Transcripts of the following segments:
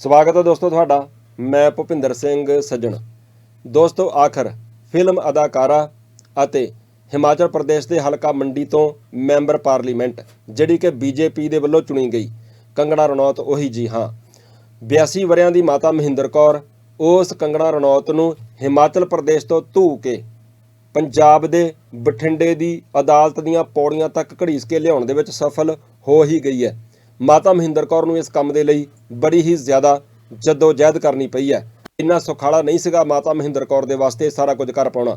ਸਵਾਗਤ ਹੈ ਦੋਸਤੋ ਤੁਹਾਡਾ, ਮੈਂ ਭੁਪਿੰਦਰ ਸਿੰਘ ਸੱਜਣ। ਦੋਸਤੋ, ਆਖਰ ਫਿਲਮ ਅਦਾਕਾਰਾ ਅਤੇ ਹਿਮਾਚਲ ਪ੍ਰਦੇਸ਼ ਦੇ ਹਲਕਾ ਮੰਡੀ ਤੋਂ ਮੈਂਬਰ ਪਾਰਲੀਮੈਂਟ, ਜਿਹੜੀ ਕਿ ਬੀਜੇਪੀ ਦੇ ਵੱਲੋਂ ਚੁਣੀ ਗਈ। ਕੰਗਣਾ ਰਣੌਤ ਉਹੀ ਜੀ, ਹਾਂ। 82 ਵਰਿਆਂ ਦੀ ਮਾਤਾ ਮਹਿੰਦਰ ਕੌਰ, ਉਸ ਕੰਗਣਾ ਰਣੌਤ ਨੂੰ ਹਿਮਾਚਲ ਪ੍ਰਦੇਸ਼ ਤੋਂ ਧੂ ਕੇ ਪੰਜਾਬ ਦੇ ਬਠਿੰਡੇ ਦੀ ਅਦਾਲਤ ਦੀਆਂ ਪੌੜੀਆਂ ਤੱਕ ਘੜੀਸ ਕੇ ਲਿਆਉਣ ਦੇ ਵਿੱਚ ਸਫਲ ਹੋ ਹੀ ਗਈ ਹੈ। ਮਾਤਾ ਮਹਿੰਦਰ ਕੌਰ ਨੂੰ ਇਸ ਕੰਮ ਦੇ ਲਈ ਬੜੀ ਹੀ ਜ਼ਿਆਦਾ ਜਦੋਜਹਿਦ ਕਰਨੀ ਪਈ ਹੈ। ਇੰਨਾ ਸੁਖਾਲਾ ਨਹੀਂ ਸੀਗਾ ਮਾਤਾ ਮਹਿੰਦਰ ਕੌਰ ਦੇ ਵਾਸਤੇ ਸਾਰਾ ਕੁਝ ਕਰ ਪਾਉਣਾ,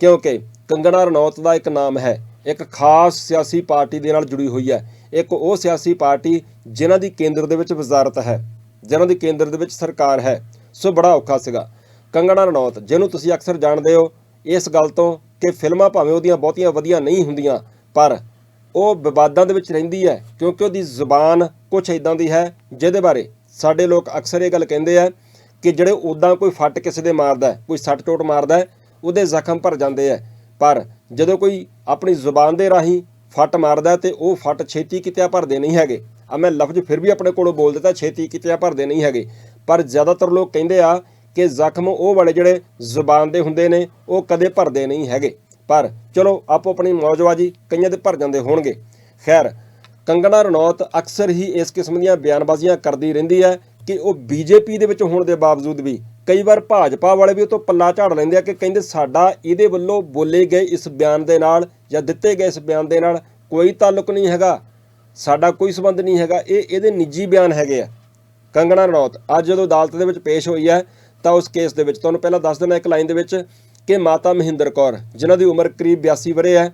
ਕਿਉਂਕਿ ਕੰਗਣਾ ਰਣੌਤ ਦਾ ਇੱਕ ਨਾਮ ਹੈ, ਇੱਕ ਖਾਸ ਸਿਆਸੀ ਪਾਰਟੀ ਦੇ ਨਾਲ ਜੁੜੀ ਹੋਈ ਹੈ। ਇੱਕ ਉਹ ਸਿਆਸੀ ਪਾਰਟੀ ਜਿਨ੍ਹਾਂ ਦੀ ਕੇਂਦਰ ਦੇ ਵਿੱਚ ਵਜ਼ਾਰਤ ਹੈ, ਜਿਨ੍ਹਾਂ ਦੀ ਕੇਂਦਰ ਦੇ ਵਿੱਚ ਸਰਕਾਰ ਹੈ, ਸੋ ਬੜਾ ਔਖਾ ਸੀਗਾ। ਕੰਗਣਾ ਰਣੌਤ, ਜਿਹਨੂੰ ਤੁਸੀਂ ਅਕਸਰ ਜਾਣਦੇ ਹੋ, ਇਸ ਗੱਲ ਤੋਂ ਕਿ ਫਿਲਮਾਂ ਭਾਵੇਂ ਉਹਦੀਆਂ ਬਹੁਤੀਆਂ ਵਧੀਆ ਨਹੀਂ ਹੁੰਦੀਆਂ, ਪਰ ਉਹ ਵਿਵਾਦਾਂ ਦੇ ਵਿੱਚ ਰਹਿੰਦੀ ਹੈ, ਕਿਉਂਕਿ ਉਹਦੀ ਜ਼ੁਬਾਨ ਕੁਝ ਇਦਾਂ ਦੀ ਹੈ, ਜਿਹਦੇ ਬਾਰੇ ਸਾਡੇ ਲੋਕ ਅਕਸਰ ਇਹ ਗੱਲ ਕਹਿੰਦੇ ਆ ਕਿ ਜਿਹੜੇ ਉਦਾਂ ਕੋਈ ਫੱਟ ਕਿਸੇ ਦੇ ਮਾਰਦਾ ਕੋਈ ਸੱਟ ਚੋਟ ਮਾਰਦਾ ਉਹਦੇ ਜ਼ਖਮ ਭਰ ਜਾਂਦੇ ਆ ਪਰ ਜਦੋਂ ਕੋਈ ਆਪਣੀ ਜ਼ੁਬਾਨ ਦੇ ਰਾਹੀਂ ਫੱਟ ਮਾਰਦਾ ਹੈ ਤੇ ਉਹ ਫੱਟ ਛੇਤੀ ਕਿਤੇ ਭਰਦੇ ਨਹੀਂ ਹੈਗੇ। ਆ ਮੈਂ ਲਫ਼ਜ਼ ਫਿਰ ਵੀ ਆਪਣੇ ਕੋਲੋਂ ਬੋਲ ਦਿੱਤਾ, ਛੇਤੀ ਕਿਤੇ ਭਰਦੇ ਨਹੀਂ ਹੈਗੇ। ਪਰ ਜ਼ਿਆਦਾਤਰ ਲੋਕ ਕਹਿੰਦੇ ਆ ਕਿ ਜ਼ਖਮ ਉਹ ਵਾਲੇ ਜਿਹੜੇ ਜ਼ੁਬਾਨ ਦੇ ਹੁੰਦੇ ਨੇ, ਉਹ ਕਦੇ ਭਰਦੇ ਨਹੀਂ ਹੈਗੇ। ਪਰ ਚਲੋ, ਆਪੋ ਆਪਣੀ ਮੌਜਵਾਜੀ ਕਈਆਂ ਦੇ ਭਰ ਜਾਂਦੇ ਹੋਣਗੇ। ਖੈਰ, ਕੰਗਣਾ ਰਣੌਤ ਅਕਸਰ ਹੀ ਇਸ ਕਿਸਮ ਦੀਆਂ ਬਿਆਨਬਾਜ਼ੀਆਂ ਕਰਦੀ ਰਹਿੰਦੀ ਹੈ ਕਿ ਉਹ ਬੀਜੇਪੀ ਦੇ ਵਿੱਚ ਹੋਣ ਦੇ ਬਾਵਜੂਦ ਵੀ ਕਈ ਵਾਰ ਭਾਜਪਾ ਵਾਲੇ ਵੀ ਉਹ ਤੋਂ ਪੱਲਾ ਝਾੜ ਲੈਂਦੇ ਆ ਕਿ ਕਹਿੰਦੇ ਸਾਡਾ ਇਹਦੇ ਵੱਲੋਂ ਬੋਲੇ ਗਏ ਇਸ ਬਿਆਨ ਦੇ ਨਾਲ ਜਾਂ ਦਿੱਤੇ ਗਏ ਇਸ ਬਿਆਨ ਦੇ ਨਾਲ ਕੋਈ ਤਾਲੁਕ ਨਹੀਂ ਹੈਗਾ, ਸਾਡਾ ਕੋਈ ਸਬੰਧ ਨਹੀਂ ਹੈਗਾ, ਇਹ ਇਹਦੇ ਨਿੱਜੀ ਬਿਆਨ ਹੈਗੇ ਆ। ਕੰਗਣਾ ਰਣੌਤ ਅੱਜ ਜਦੋਂ ਅਦਾਲਤ ਦੇ ਵਿੱਚ ਪੇਸ਼ ਹੋਈ ਹੈ ਤਾਂ ਉਸ ਕੇਸ ਦੇ ਵਿੱਚ ਤੁਹਾਨੂੰ ਪਹਿਲਾਂ ਦੱਸ ਦਿੰਦਾ ਇੱਕ ਲਾਈਨ ਦੇ ਵਿੱਚ ਕਿ ਮਾਤਾ ਮਹਿੰਦਰ ਕੌਰ, ਜਿਨ੍ਹਾਂ ਦੀ ਉਮਰ ਕਰੀਬ 82 ਵਰੇ ਹੈ,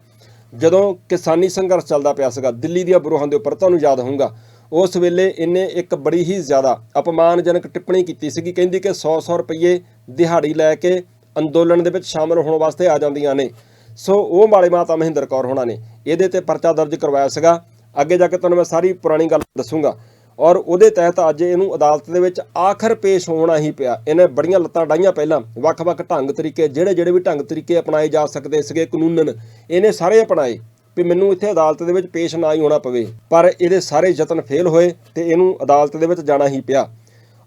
ਜਦੋਂ ਕਿਸਾਨੀ ਸੰਘਰਸ਼ ਚੱਲਦਾ ਪਿਆ ਸੀਗਾ, ਦਿੱਲੀ ਦੀਆਂ ਬਰੂਹਾਂ ਦੇ ਉੱਪਰ, ਤੁਹਾਨੂੰ ਯਾਦ ਹੋਊਗਾ। ਉਸ ਵੇਲੇ ਇਹਨੇ ਇੱਕ ਬੜੀ ਹੀ ਜ਼ਿਆਦਾ ਅਪਮਾਨਜਨਕ ਟਿੱਪਣੀ ਕੀਤੀ ਸੀਗੀ, ਕਹਿੰਦੀ ਕਿ 100-100 ਰੁਪਏ ਦਿਹਾੜੀ ਲੈ ਕੇ ਅੰਦੋਲਨ ਦੇ ਵਿੱਚ ਸ਼ਾਮਲ ਹੋਣ ਵਾਸਤੇ ਆ ਜਾਂਦੀਆਂ ਨੇ। ਸੋ ਉਹ ਵਾਲੇ ਮਾਤਾ ਮਹਿੰਦਰ ਕੌਰ ਹੋਣਾ ਨੇ। ਇਹਦੇ ਤੇ ਪਰਚਾ ਦਰਜ ਕਰਵਾਇਆ ਸੀਗਾ। ਅੱਗੇ ਜਾ ਕੇ ਤੁਹਾਨੂੰ ਮੈਂ ਸਾਰੀ ਪੁਰਾਣੀ ਗੱਲ ਦੱਸੂਗਾ। ਔਰ ਉਹਦੇ ਤਹਿਤ ਅੱਜ ਇਹਨੂੰ ਅਦਾਲਤ ਦੇ ਵਿੱਚ ਆਖਰ ਪੇਸ਼ ਹੋਣਾ ਹੀ ਪਿਆ। ਇਹਨੇ ਬੜੀਆਂ ਲੱਤਾਂ ਡਾਈਆਂ ਪਹਿਲਾਂ। ਵੱਖ-ਵੱਖ ਢੰਗ ਤਰੀਕੇ, ਜਿਹੜੇ ਜਿਹੜੇ ਵੀ ਢੰਗ ਤਰੀਕੇ ਅਪਣਾਏ ਜਾ ਸਕਦੇ ਸੀਗੇ, ਕਾਨੂੰਨਨ ਇਹਨੇ ਸਾਰੇ ਅਪਣਾਏ ਵੀ ਮੈਨੂੰ ਇੱਥੇ ਅਦਾਲਤ ਦੇ ਵਿੱਚ ਪੇਸ਼ ਨਾ ਹੀ ਹੋਣਾ ਪਵੇ। ਪਰ ਇਹਦੇ ਸਾਰੇ ਯਤਨ ਫੇਲ ਹੋਏ ਤੇ ਇਹਨੂੰ ਅਦਾਲਤ ਦੇ ਵਿੱਚ ਜਾਣਾ ਹੀ ਪਿਆ।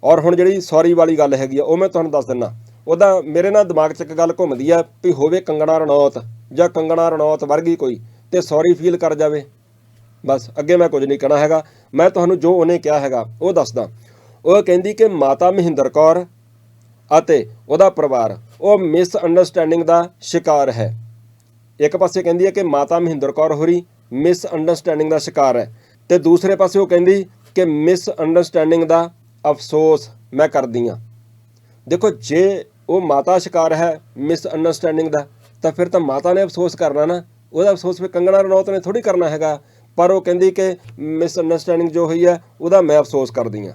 ਔਰ ਹੁਣ ਜਿਹੜੀ ਸੌਰੀ ਵਾਲੀ ਗੱਲ ਹੈਗੀ ਆ, ਉਹ ਮੈਂ ਤੁਹਾਨੂੰ ਦੱਸ ਦਿੰਨਾ। ਉਹਦਾ ਮੇਰੇ ਨਾਲ ਦਿਮਾਗ 'ਚ ਇੱਕ ਗੱਲ ਘੁੰਮਦੀ ਆ ਵੀ ਹੋਵੇ ਕੰਗਣਾ ਰਣੌਤ ਜਾਂ ਕੰਗਣਾ ਰਣੌਤ ਵਰਗੀ ਕੋਈ ਤੇ ਸੌਰੀ ਫੀਲ ਕਰ ਜਾਵੇ। ਬਸ, ਅੱਗੇ ਮੈਂ ਕੁਝ ਨਹੀਂ ਕਹਿਣਾ ਹੈਗਾ। ਮੈਂ ਤੁਹਾਨੂੰ ਜੋ ਉਹਨੇ ਕਿਹਾ ਹੈਗਾ, ਉਹ ਦੱਸਦਾ। ਉਹ ਕਹਿੰਦੀ ਕਿ ਮਾਤਾ ਮਹਿੰਦਰ ਕੌਰ ਅਤੇ ਉਹਦਾ ਪਰਿਵਾਰ, ਉਹ ਮਿਸ ਅੰਡਰਸਟੈਂਡਿੰਗ ਦਾ ਸ਼ਿਕਾਰ ਹੈ। ਇੱਕ ਪਾਸੇ ਕਹਿੰਦੀ ਹੈ ਕਿ ਮਾਤਾ ਮਹਿੰਦਰ ਕੌਰ ਹੋਰੀ ਮਿਸ ਅੰਡਰਸਟੈਂਡਿੰਗ ਦਾ ਸ਼ਿਕਾਰ ਹੈ ਤੇ ਦੂਸਰੇ ਪਾਸੇ ਉਹ ਕਹਿੰਦੀ ਕਿ ਮਿਸ ਅੰਡਰਸਟੈਂਡਿੰਗ ਦਾ ਅਫਸੋਸ ਮੈਂ ਕਰਦੀ ਹਾਂ। ਦੇਖੋ, ਜੇ ਉਹ ਮਾਤਾ ਸ਼ਿਕਾਰ ਹੈ ਮਿਸ ਅੰਡਰਸਟੈਂਡਿੰਗ ਦਾ, ਤਾਂ ਫਿਰ ਤਾਂ ਮਾਤਾ ਨੇ ਅਫਸੋਸ ਕਰਨਾ ਨਾ। ਉਹਦਾ ਅਫਸੋਸ ਫਿਰ ਕੰਗਣਾ ਰਣੌਤ ਨੇ ਥੋੜੀ ਕਰਨਾ ਹੈਗਾ। ਪਰ ਉਹ ਕਹਿੰਦੀ ਕਿ ਮਿਸ ਅੰਡਰਸਟੈਂਡਿੰਗ ਜੋ ਹੋਈ ਹੈ, ਉਹਦਾ ਮੈਂ ਅਫਸੋਸ ਕਰਦੀ ਹਾਂ।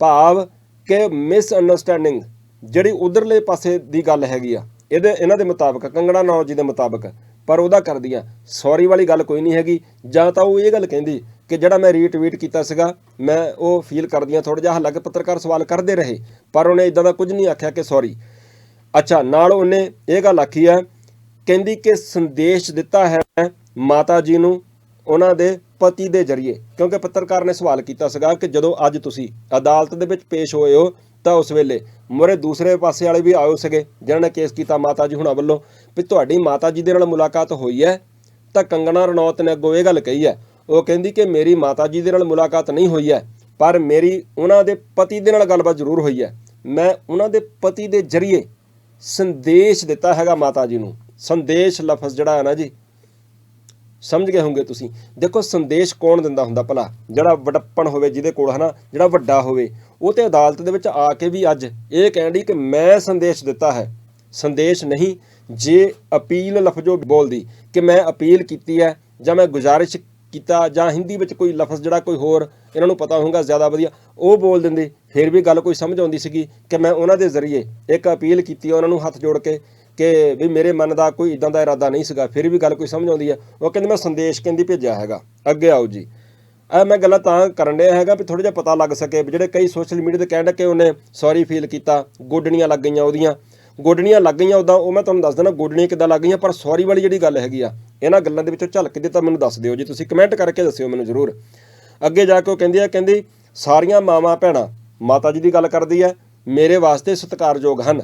ਭਾਵ ਕਿ ਮਿਸ ਅੰਡਰਸਟੈਂਡਿੰਗ ਜਿਹੜੀ ਉਧਰਲੇ ਪਾਸੇ ਦੀ ਗੱਲ ਹੈਗੀ ਆ, ਇਹਦੇ, ਇਹਨਾਂ ਦੇ ਮੁਤਾਬਕ, ਕੰਗਣਾ ਨੌ ਜੀ ਦੇ ਮੁਤਾਬਕ, ਪਰ ਉਹਦਾ ਕਰਦੀ ਆ ਸੌਰੀ ਵਾਲੀ ਗੱਲ ਕੋਈ ਨਹੀਂ ਹੈਗੀ। ਜਾਂ ਤਾਂ ਉਹ ਇਹ ਗੱਲ ਕਹਿੰਦੀ ਕਿ ਜਿਹੜਾ ਮੈਂ ਰੀਟਵੀਟ ਕੀਤਾ ਸੀਗਾ, ਮੈਂ ਉਹ ਫੀਲ ਕਰਦੀ ਆ ਥੋੜਾ ਜਿਹਾ, ਹਾਲਾਂਕਿ ਪੱਤਰਕਾਰ ਸਵਾਲ ਕਰਦੇ ਰਹੇ, ਪਰ ਉਹਨੇ ਇਦਾਂ ਦਾ ਕੁਝ ਨਹੀਂ ਆਖਿਆ ਕਿ ਸੌਰੀ ਅੱਛਾ, ਨਾਲ ਉਹਨੇ ਇਹ ਗੱਲ ਆਖੀ ਆ ਕਹਿੰਦੀ ਕਿ ਸੰਦੇਸ਼ ਦਿੱਤਾ ਹੈ ਮਾਤਾ ਜੀ ਨੂੰ ਉਹਨਾਂ ਦੇ ਪਤੀ ਦੇ ਜ਼ਰੀਏ। ਕਿਉਂਕਿ ਪੱਤਰਕਾਰ ਨੇ ਸਵਾਲ ਕੀਤਾ ਸੀਗਾ ਕਿ ਜਦੋਂ ਅੱਜ ਤੁਸੀਂ ਅਦਾਲਤ ਦੇ ਵਿੱਚ ਪੇਸ਼ ਹੋਏ ਹੋ, ਤਾਂ ਉਸ ਵੇਲੇ ਮੁਰੇ ਦੂਸਰੇ ਪਾਸੇ ਵਾਲੇ ਵੀ ਆਏ ਸੀਗੇ, ਜਿਨ੍ਹਾਂ ਨੇ ਕੇਸ ਕੀਤਾ ਮਾਤਾ ਜੀ ਹੁਣਾਂ ਵੱਲੋਂ ਵੀ ਤੁਹਾਡੀ ਮਾਤਾ ਜੀ ਦੇ ਨਾਲ ਮੁਲਾਕਾਤ ਹੋਈ ਹੈ, ਤਾਂ ਕੰਗਣਾ ਰਣੌਤ ਨੇ ਅੱਗੋਂ ਇਹ ਗੱਲ ਕਹੀ ਹੈ। ਉਹ ਕਹਿੰਦੀ ਕਿ ਮੇਰੀ ਮਾਤਾ ਜੀ ਦੇ ਨਾਲ ਮੁਲਾਕਾਤ ਨਹੀਂ ਹੋਈ ਹੈ, ਪਰ ਮੇਰੀ ਉਹਨਾਂ ਦੇ ਪਤੀ ਦੇ ਨਾਲ ਗੱਲਬਾਤ ਜ਼ਰੂਰ ਹੋਈ ਹੈ। ਮੈਂ ਉਹਨਾਂ ਦੇ ਪਤੀ ਦੇ ਜ਼ਰੀਏ ਸੰਦੇਸ਼ ਦਿੱਤਾ ਹੈਗਾ ਮਾਤਾ ਜੀ ਨੂੰ। ਸੰਦੇਸ਼ ਲਫ਼ਜ਼ ਜਿਹੜਾ ਹੈ ਨਾ ਜੀ ਸਮਝ ਗਏ ਹੋਵੋਗੇ ਤੁਸੀਂ। ਦੇਖੋ ਸੰਦੇਸ਼ ਕੌਣ ਦਿੰਦਾ ਹੁੰਦਾ ਭਲਾ? ਜਿਹੜਾ ਵਡੱਪਣ ਹੋਵੇ ਜਿਹਦੇ ਕੋਲ, ਹਨਾ? ਜਿਹੜਾ ਵੱਡਾ ਹੋਵੇ। ਉਹ ਤੇ ਅਦਾਲਤ ਦੇ ਵਿੱਚ ਆ ਕੇ ਵੀ ਅੱਜ ਇਹ ਕਹਿਣ ਦੀ ਕਿ ਮੈਂ ਸੰਦੇਸ਼ ਦਿੱਤਾ ਹੈ। ਸੰਦੇਸ਼ ਨਹੀਂ, ਜੇ ਅਪੀਲ ਲਫ਼ਜ਼ੋ ਬੋਲਦੀ ਕਿ ਮੈਂ ਅਪੀਲ ਕੀਤੀ ਹੈ ਜਾਂ ਮੈਂ ਗੁਜ਼ਾਰਿਸ਼ ਕੀਤਾ ਜਾਂ ਹਿੰਦੀ ਵਿੱਚ ਕੋਈ ਲਫ਼ਜ਼ ਜਿਹੜਾ ਕੋਈ ਹੋਰ ਇਹਨਾਂ ਨੂੰ ਪਤਾ ਹੋਊਗਾ ਜ਼ਿਆਦਾ ਵਧੀਆ, ਉਹ ਬੋਲ ਦਿੰਦੇ। ਫਿਰ ਵੀ ਗੱਲ ਕੋਈ ਸਮਝ ਆਉਂਦੀ ਸੀਗੀ ਕਿ ਮੈਂ ਉਹਨਾਂ ਦੇ ਜ਼ਰੀਏ ਇੱਕ ਅਪੀਲ ਕੀਤੀ ਉਹਨਾਂ ਨੂੰ ਹੱਥ ਜੋੜ ਕੇ। ਕਿ ਵੀ ਮੇਰੇ ਮਨ ਦਾ ਕੋਈ ਇਦਾਂ ਦਾ ਇਰਾਦਾ ਨਹੀਂ ਸੀਗਾ, ਫਿਰ ਵੀ ਗੱਲ ਕੋਈ ਸਮਝ ਆਉਂਦੀ ਹੈ ਉਹ ਕਹਿੰਦੇ, ਮੈਂ ਸੰਦੇਸ਼ ਕਹਿੰਦੀ ਭੇਜਿਆ ਹੈਗਾ। ਅੱਗੇ ਆਓ ਜੀ। ਇਹ ਮੈਂ ਗੱਲਾਂ ਤਾਂ ਕਰਨ ਡਿਆ ਹੈਗਾ ਵੀ ਥੋੜਾ ਜਿਹਾ ਪਤਾ ਲੱਗ ਸਕੇ ਵੀ ਜਿਹੜੇ ਕਈ ਸੋਸ਼ਲ ਮੀਡੀਆ ਤੇ ਕਹਿਣ ਕਿ ਉਹਨੇ ਸੌਰੀ ਫੀਲ ਕੀਤਾ, ਗੋਡਣੀਆਂ ਲੱਗ ਗਈਆਂ ਉਹਦੀਆਂ। ਗੋਡਣੀਆਂ ਲੱਗ ਗਈਆਂ ਉਦਾਂ ਉਹ ਮੈਂ ਤੁਹਾਨੂੰ ਦੱਸ ਦਿੰਦਾ, ਗੋਡਣੀਆਂ ਕਿੱਦਾਂ ਲੱਗ ਗਈਆਂ, ਪਰ ਸੌਰੀ ਵਾਲੀ ਜਿਹੜੀ ਗੱਲ ਹੈਗੀ ਆ, ਇਹਨਾਂ ਗੱਲਾਂ ਦੇ ਵਿੱਚੋਂ ਝਲਕ ਦੇ ਤਾਂ ਮੈਨੂੰ ਦੱਸ ਦਿਓ ਜੀ। ਤੁਸੀਂ ਕਮੈਂਟ ਕਰਕੇ ਦੱਸਿਓ ਮੈਨੂੰ ਜ਼ਰੂਰ। ਅੱਗੇ ਜਾ ਕੇ ਉਹ ਕਹਿੰਦੀ ਆ, ਕਹਿੰਦੀ, ਸਾਰੀਆਂ ਮਾਵਾਂ ਭੈਣਾਂ ਮਾਤਾ ਜੀ ਦੀ ਗੱਲ ਕਰਦੀ ਹੈ ਮੇਰੇ ਵਾਸਤੇ ਸਤਿਕਾਰਯੋਗ ਹਨ।